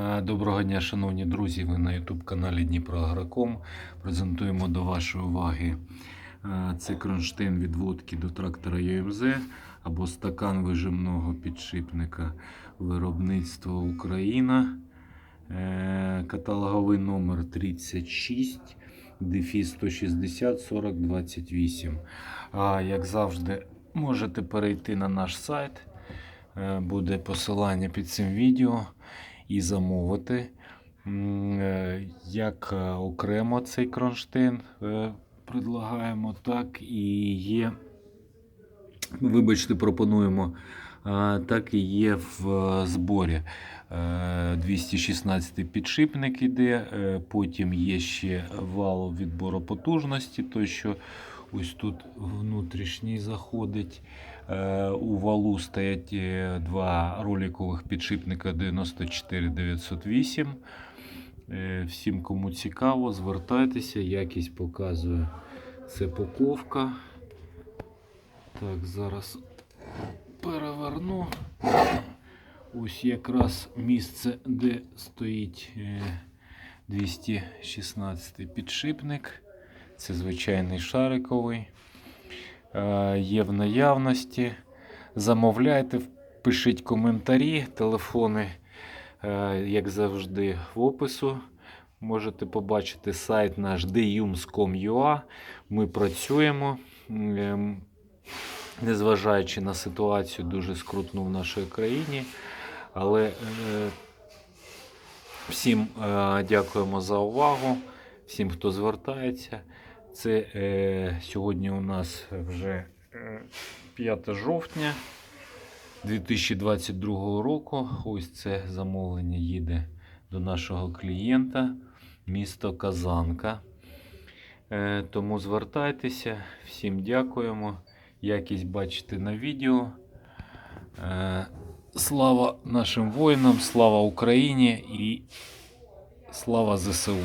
Е, Доброго дня, шановні друзі. Ви на YouTube каналі Дніпро Агроком. Презентуємо до вашої уваги е, це кронштейн відводки до трактора ЮМЗ або стакан вижимного підшипника виробництва Україна. Е, Каталоговий номер 36 дефіс 160 40 28. А як завжди, можете перейти на наш сайт. Буде посилання під цим відео і замовити. Е, Як е, окремо цей кронштейн е, предлагаємо, так і є. Вибачте, пропонуємо. Так і є в зборі. Е, 216 підшипник іде, потім є ще вал відбору потужності, той, що ось тут внутрішній заходить. Е, У валу стоять е, два роликових підшипника 94908. Е, Всім, кому цікаво, звертайтеся, якість показує це паковка. Так, зараз переверну. Ось якраз місце, де стоїть е, 216 підшипник. Це звичайний шариковий. Е, Є в наявності. Замовляйте, пишіть коментарі, телефони, е, як завжди, в опису. Можете побачити сайт наш deums.com.ua. Ми працюємо. Ем, незважаючи на ситуацію дуже скрутну в нашій країні. Але е, всім дякуємо за увагу, всім, хто звертається. Це е, сьогодні у нас вже е, 5 жовтня 2022 року. Ось це замовлення їде до нашого клієнта, місто Казанка. Е, тому звертайтеся, всім дякуємо. Якість бачите на відео. Е, Слава нашим воїнам, слава Україні і слава ЗСУ.